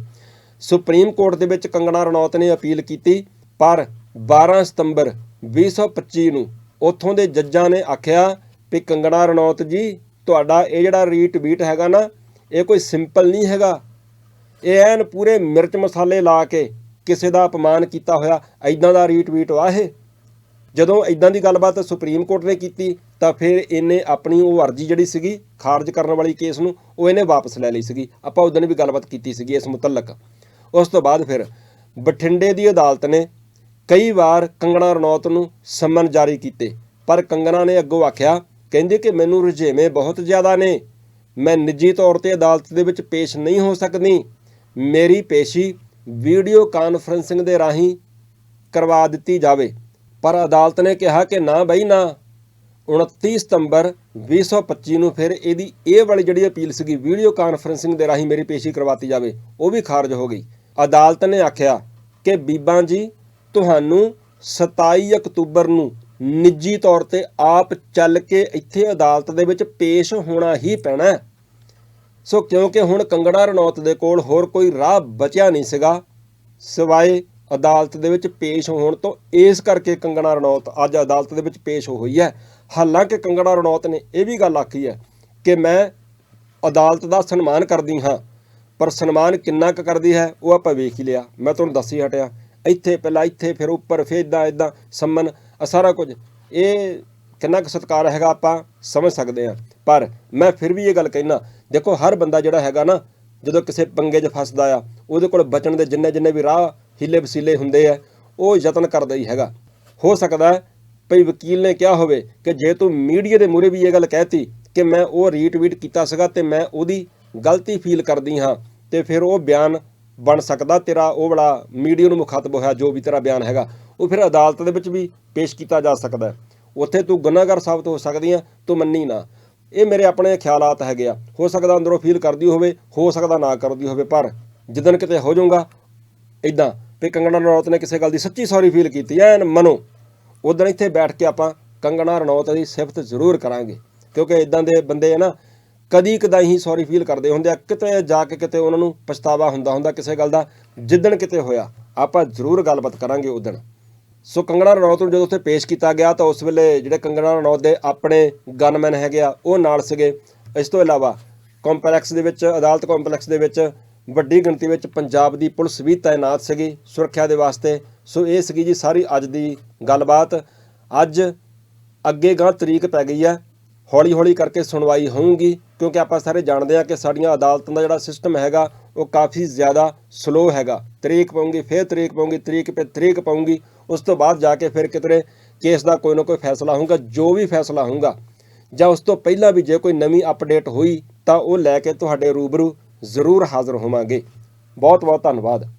ਸੁਪਰੀਮ ਕੋਰਟ ਦੇ ਵਿੱਚ ਕੰਗਣਾ ਰਣੌਤ ਨੇ ਅਪੀਲ ਕੀਤੀ, ਪਰ 12 ਸਤੰਬਰ 2025 ਨੂੰ ਉੱਥੋਂ ਦੇ ਜੱਜਾਂ ਨੇ ਆਖਿਆ ਵੀ ਕੰਗਣਾ ਰਣੌਤ ਜੀ, ਤੁਹਾਡਾ ਇਹ ਜਿਹੜਾ ਰੀਟਵੀਟ ਹੈਗਾ ਨਾ, ਇਹ ਕੋਈ ਸਿੰਪਲ ਨਹੀਂ ਹੈਗਾ। ਇਹ ਐਨ ਪੂਰੇ ਮਿਰਚ ਮਸਾਲੇ ਲਾ ਕੇ ਕਿਸੇ ਦਾ ਅਪਮਾਨ ਕੀਤਾ ਹੋਇਆ ਐਦਾਂ ਦਾ ਰੀਟਵੀਟ ਆ ਇਹ। ਜਦੋਂ ਇਦਾਂ ਦੀ ਗੱਲਬਾਤ ਸੁਪਰੀਮ ਕੋਰਟ ਨੇ ਕੀਤੀ, ਤਾਂ ਫਿਰ ਇਹਨੇ ਆਪਣੀ ਉਹ ਅਰਜ਼ੀ ਜਿਹੜੀ ਸੀਗੀ, ਖਾਰਜ ਕਰਨ ਵਾਲੀ ਕੇਸ ਨੂੰ, ਉਹ ਇਹਨੇ ਵਾਪਸ ਲੈ ਲਈ ਸੀਗੀ। ਆਪਾਂ ਉਦੋਂ ਵੀ ਗੱਲਬਾਤ ਕੀਤੀ ਸੀਗੀ ਇਸ ਮੁਤਲਕ। ਉਸ ਤੋਂ ਬਾਅਦ ਫਿਰ ਬਠਿੰਡੇ ਦੀ ਅਦਾਲਤ ਨੇ ਕਈ ਵਾਰ ਕੰਗਣਾ ਰਣੌਤ ਨੂੰ ਸਮਨ ਜਾਰੀ ਕੀਤੇ, ਪਰ ਕੰਗਣਾ ਨੇ ਅੱਗੋਂ ਆਖਿਆ, ਕਹਿੰਦੇ ਕਿ ਮੈਨੂੰ ਰੁਝੇਵੇਂ ਬਹੁਤ ਜ਼ਿਆਦਾ ਨੇ। ਮੈਂ ਨਿੱਜੀ ਤੌਰ ਤੇ ਅਦਾਲਤ ਦੇ ਵਿੱਚ ਪੇਸ਼ ਨਹੀਂ ਹੋ ਸਕਦੀ। ਮੇਰੀ ਪੇਸ਼ੀ ਵੀਡੀਓ ਕਾਨਫਰੰਸਿੰਗ ਦੇ ਰਾਹੀਂ ਕਰਵਾ ਦਿੱਤੀ ਜਾਵੇ। ਪਰ ਅਦਾਲਤ ਨੇ ਕਿਹਾ ਕਿ ਨਾ ਬਈ, ਨਾ। 29 ਸਤੰਬਰ 2025 ਨੂੰ ਫਿਰ ਇਹਦੀ ਇਹ ਵਾਲੀ ਜਿਹੜੀ ਅਪੀਲ ਸੀਗੀ, ਵੀਡੀਓ ਕਾਨਫਰੰਸਿੰਗ ਦੇ ਰਾਹੀਂ ਮੇਰੀ ਪੇਸ਼ੀ ਕਰਵਾਤੀ ਜਾਵੇ, ਉਹ ਵੀ ਖਾਰਜ ਹੋ ਗਈ। ਅਦਾਲਤ ਨੇ ਆਖਿਆ ਕਿ ਬੀਬਾ ਜੀ, ਤੁਹਾਨੂੰ 27 ਅਕਤੂਬਰ ਨੂੰ ਨਿੱਜੀ ਤੌਰ ਤੇ ਆਪ ਚੱਲ ਕੇ ਇੱਥੇ ਅਦਾਲਤ ਦੇ ਵਿੱਚ ਪੇਸ਼ ਹੋਣਾ ਹੀ ਪੈਣਾ ਸੋ ਕਿਉਂਕਿ ਹੁਣ ਕੰਗਣਾ ਰਣੌਤ ਦੇ ਕੋਲ ਹੋਰ ਕੋਈ ਰਾਹ ਬਚਿਆ ਨਹੀਂ ਸੀਗਾ, ਸਿਵਾਏ ਅਦਾਲਤ ਦੇ ਵਿੱਚ ਪੇਸ਼ ਹੋਣ ਤੋਂ ਇਸ ਕਰਕੇ ਕੰਗਣਾ ਰਣੌਤ ਅੱਜ ਅਦਾਲਤ ਦੇ ਵਿੱਚ ਪੇਸ਼ ਹੋਈ ਹੈ। ਹਾਲਾਂਕਿ ਕੰਗਣਾ ਰਣੌਤ ਨੇ ਇਹ ਵੀ ਗੱਲ ਆਖੀ ਹੈ ਕਿ ਮੈਂ ਅਦਾਲਤ ਦਾ ਸਨਮਾਨ ਕਰਦੀ ਹਾਂ। ਪਰ ਸਨਮਾਨ ਕਿੰਨਾ ਕੁ ਕਰਦੀ ਹੈ, ਉਹ ਆਪਾਂ ਵੇਖ ਹੀ ਲਿਆ। ਮੈਂ ਤੁਹਾਨੂੰ ਦੱਸ ਹੀ ਹਟਿਆ। ਇੱਥੇ ਪਹਿਲਾਂ ਇੱਥੇ, ਫਿਰ ਉੱਪਰ, ਫਿਰ ਇਦਾਂ ਇਦਾਂ, ਸੰਮਨ ਸਾਰਾ ਕੁਝ। ਇਹ ਕਿੰਨਾ ਕੁ ਸਤਿਕਾਰ ਹੈਗਾ ਆਪਾਂ ਸਮਝ ਸਕਦੇ ਹਾਂ। ਪਰ ਮੈਂ ਫਿਰ ਵੀ ਇਹ ਗੱਲ ਕਹਿਣਾ ਦੇਖੋ ਹਰ ਬੰਦਾ ਜਿਹੜਾ ਹੈਗਾ ਨਾ, ਜਦੋਂ ਕਿਸੇ ਪੰਗੇ 'ਚ ਫਸਦਾ ਆ, ਉਹਦੇ ਕੋਲ ਬਚਣ ਦੇ ਜਿੰਨੇ ਜਿੰਨੇ ਵੀ ਰਾਹ, ਹੀਲੇ ਵਸੀਲੇ ਹੁੰਦੇ ਆ, ਉਹ ਯਤਨ ਕਰਦਾ ਹੀ ਹੈਗਾ। ਹੋ ਸਕਦਾ ਹੈ ਭਈ ਵਕੀਲ ਨੇ ਕਿਹਾ ਹੋਵੇ ਕਿ ਜੇ ਤੂੰ ਮੀਡੀਆ ਦੇ ਮੂਹਰੇ ਵੀ ਇਹ ਗੱਲ ਕਹਿਤੀ ਕਿ ਮੈਂ ਉਹ ਰੀਟਵੀਟ ਕੀਤਾ ਸੀਗਾ ਤੇ ਮੈਂ ਉਹਦੀ ਗਲਤੀ ਫੀਲ ਕਰਦੀ ਹਾਂ ਤੇ ਫਿਰ ਉਹ ਬਿਆਨ ਬਣ ਸਕਦਾ ਤੇਰਾ, ਉਹ ਵਾਲਾ ਮੀਡੀਆ ਨੂੰ ਮੁਖਾਤਬ ਹੋਇਆ ਜੋ ਵੀ ਤੇਰਾ ਬਿਆਨ ਹੈਗਾ, ਉਹ ਫਿਰ ਅਦਾਲਤ ਦੇ ਵਿੱਚ ਵੀ ਪੇਸ਼ ਕੀਤਾ ਜਾ ਸਕਦਾ ਉੱਥੇ ਤੂੰ ਗੁਨਾਹਗਰ ਸਾਬਤ ਹੋ ਸਕਦੀ ਆ ਤੂੰ ਮੰਨੀ ਨਾ। ਇਹ ਮੇਰੇ ਆਪਣੇ ਖਿਆਲਾਤ ਹੈਗੇ ਆ। ਹੋ ਸਕਦਾ ਅੰਦਰੋਂ ਫੀਲ ਕਰਦੀ ਹੋਵੇ, ਹੋ ਸਕਦਾ ਨਾ ਕਰਦੀ ਹੋਵੇ, ਪਰ ਜਿੱਦਣ ਕਿਤੇ ਹੋ ਜਾਊਗਾ ਇਦਾਂ ਵੀ ਕੰਗਣਾ ਰਣੌਤ ਨੇ ਕਿਸੇ ਗੱਲ ਦੀ ਸੱਚੀ ਸੌਰੀ ਫੀਲ ਕੀਤੀ, ਐਨ ਮਨੋ। ਉਦੋਂ ਇੱਥੇ ਬੈਠ ਕੇ ਆਪਾਂ ਕੰਗਣਾ ਰਣੌਤ ਦੀ ਸਿਫਤ ਜ਼ਰੂਰ ਕਰਾਂਗੇ, ਕਿਉਂਕਿ ਇਦਾਂ ਦੇ ਬੰਦੇ ਆ ਨਾ ਕਦੀ ਕਦਾਈ ਹੀ ਸੌਰੀ ਫੀਲ ਕਰਦੇ ਹੁੰਦੇ ਆ। ਕਿਤੇ ਜਾ ਕੇ ਕਿਤੇ ਉਹਨਾਂ ਨੂੰ ਪਛਤਾਵਾ ਹੁੰਦਾ ਹੁੰਦਾ ਕਿਸੇ ਗੱਲ ਦਾ। ਜਿੱਦਣ ਕਿਤੇ ਹੋਇਆ, ਆਪਾਂ ਜ਼ਰੂਰ ਗੱਲਬਾਤ ਕਰਾਂਗੇ ਉਦੋਂ ਸੋ ਕੰਗਣਾ ਰਣੌਤ ਨੂੰ ਜਦੋਂ ਉੱਥੇ ਪੇਸ਼ ਕੀਤਾ ਗਿਆ ਤਾਂ ਉਸ ਵੇਲੇ ਜਿਹੜੇ ਕੰਗਣਾ ਰਣੌਤ ਦੇ ਆਪਣੇ ਗਨਮੈਨ ਹੈਗੇ ਆ, ਉਹ ਨਾਲ ਸੀਗੇ। ਇਸ ਤੋਂ ਇਲਾਵਾ ਕੰਪਲੈਕਸ ਦੇ ਵਿੱਚ, ਅਦਾਲਤ ਕੰਪਲੈਕਸ ਦੇ ਵਿੱਚ, ਵੱਡੀ ਗਿਣਤੀ ਵਿੱਚ ਪੰਜਾਬ ਦੀ ਪੁਲਿਸ ਵੀ ਤਾਇਨਾਤ ਸੀਗੀ ਸੁਰੱਖਿਆ ਦੇ ਵਾਸਤੇ। ਸੋ ਇਹ ਸੀਗੀ ਜੀ ਸਾਰੀ ਅੱਜ ਦੀ ਗੱਲਬਾਤ। ਅੱਜ ਅੱਗੇ ਗਾਂ ਤਰੀਕ ਪੈ ਗਈ ਹੈ। ਹੌਲੀ ਹੌਲੀ ਕਰਕੇ ਸੁਣਵਾਈ ਹੋਊਗੀ, ਕਿਉਂਕਿ ਆਪਾਂ ਸਾਰੇ ਜਾਣਦੇ ਹਾਂ ਕਿ ਸਾਡੀਆਂ ਅਦਾਲਤਾਂ ਦਾ ਜਿਹੜਾ ਸਿਸਟਮ ਹੈਗਾ, ਉਹ ਕਾਫੀ ਜ਼ਿਆਦਾ ਸਲੋ ਹੈਗਾ। ਤਰੀਕ ਪਾਉਂਗੀ ਫਿਰ ਤਰੀਕ ਪਾਉਂਗੀ ਤਰੀਕ ਤੇ ਤਰੀਕ ਪਾਉਂਗੀ ਉਸ ਤੋਂ ਬਾਅਦ ਜਾ ਕੇ ਫਿਰ ਕਿਤੇ ਕੇਸ ਦਾ ਕੋਈ ਨਾ ਕੋਈ ਫੈਸਲਾ ਹੋਊਗਾ, ਜੋ ਵੀ ਫੈਸਲਾ ਹੋਊਗਾ। ਜਾਂ ਉਸ ਤੋਂ ਪਹਿਲਾਂ ਵੀ ਜੇ ਕੋਈ ਨਵੀਂ ਅਪਡੇਟ ਹੋਈ, ਤਾਂ ਉਹ ਲੈ ਕੇ ਤੁਹਾਡੇ ਰੂਬਰੂ ਜ਼ਰੂਰ ਹਾਜ਼ਰ ਹੋਵਾਂਗੇ। ਬਹੁਤ ਬਹੁਤ ਧੰਨਵਾਦ।